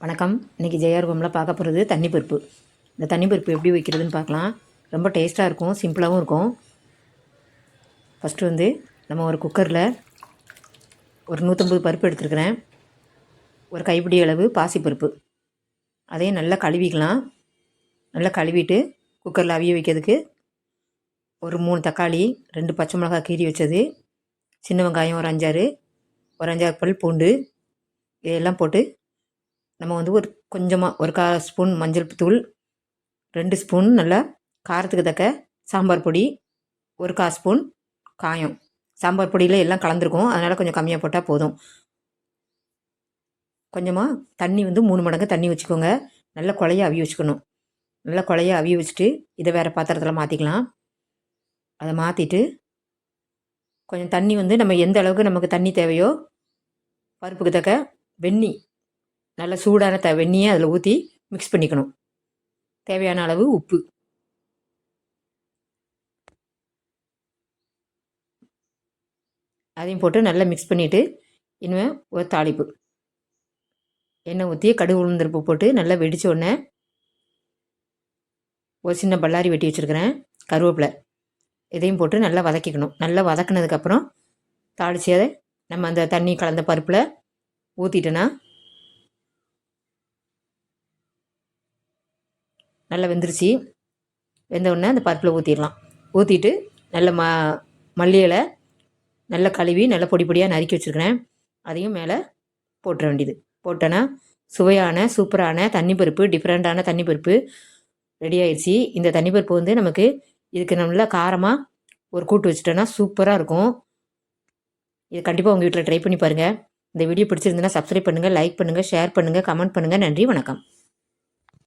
வணக்கம். இன்றைக்கி ஜெயாரூபமில் பார்க்க போகிறது தண்ணி பருப்பு. இந்த தண்ணி பருப்பு எப்படி வைக்கிறதுன்னு பார்க்கலாம். ரொம்ப டேஸ்ட்டாக இருக்கும் சிம்பிளாகவும் இருக்கும். ஃபஸ்ட்டு வந்து நம்ம ஒரு குக்கரில் ஒரு நூற்றம்பது பருப்பு எடுத்துருக்கிறேன். ஒரு கைப்பிடி அளவு பாசிப்பருப்பு அதையும் நல்லா கழுவிக்கலாம். நல்லா கழுவிட்டு குக்கரில் அவிய வைக்கிறதுக்கு ஒரு மூணு தக்காளி ரெண்டு பச்சை மிளகாய் கீறி வச்சது. சின்ன வெங்காயம் ஒரு அஞ்சாறு ஒரு அஞ்சாறு பல் பூண்டு இதெல்லாம் போட்டு நம்ம வந்து ஒரு கொஞ்சமாக ஒரு கா ஸ்பூன் மஞ்சள் தூள் ரெண்டு ஸ்பூன் நல்லா காரத்துக்கு தக்க சாம்பார் பொடி ஒரு கா ஸ்பூன் காயம். சாம்பார் பொடியில் எல்லாம் கலந்துருக்கும். அதனால் கொஞ்சம் கம்மியாக போட்டால் போதும். கொஞ்சமாக தண்ணி வந்து மூணு மடங்கு தண்ணி வச்சுக்கோங்க. நல்லா குழைய அவி வச்சுக்கணும். நல்லா குழைய அவி வச்சுட்டு இதை வேறு பாத்திரத்தில் மாற்றிக்கலாம் அதை மாற்றிட்டு கொஞ்சம் தண்ணி வந்து நம்ம எந்த அளவுக்கு நமக்கு தண்ணி தேவையோ பருப்புக்கு தக்க வெந்நி நல்ல சூடான த வெந்நியை அதில் ஊற்றி மிக்ஸ் பண்ணிக்கணும். தேவையான அளவு உப்பு. அதையும் போட்டு நல்லா மிக்ஸ் பண்ணிவிட்டு இனிமேல் ஒரு தாளிப்பு. எண்ணெய் ஊற்றி கடுகு உளுந்தருப்பு போட்டு நல்லா வெடித்த உடனே ஒரு சின்ன பல்லாரி வெட்டி வச்சுருக்கிறேன் கருவேப்பிலை. இதையும் போட்டு நல்லா வதக்கிக்கணும். நல்லா வதக்கினதுக்கப்புறம் தாளித்து அதை நம்ம அந்த தண்ணி கலந்த பருப்பில் ஊற்றிட்டோன்னா நல்லா வெந்துருச்சு. வெந்த உடனே அந்த பருப்பில் ஊற்றிடலாம் ஊற்றிட்டு நல்ல ம மல்லியலை நல்லா கழுவி நல்லா பொடி பொடியாக நறுக்கி வச்சுருக்கிறேன். அதையும் மேலே போட்டுற வேண்டியது. போட்டோன்னா சுவையான சூப்பரான தண்ணி பருப்பு டிஃப்ரெண்ட்டான தண்ணி பருப்பு ரெடி ஆயிடுச்சு இந்த தண்ணி பருப்பு வந்து நமக்கு இதுக்கு நல்லா காரமாக ஒரு கூட்டு வச்சுட்டோன்னா சூப்பராக இருக்கும். இது கண்டிப்பாக உங்கள் வீட்டில் ட்ரை பண்ணி பாருங்கள் இந்த வீடியோ பிடிச்சிருந்துன்னா சப்ஸ்கிரைப் பண்ணுங்கள் லைக் பண்ணுங்கள் ஷேர் பண்ணுங்கள் கமெண்ட் பண்ணுங்கள் நன்றி வணக்கம்.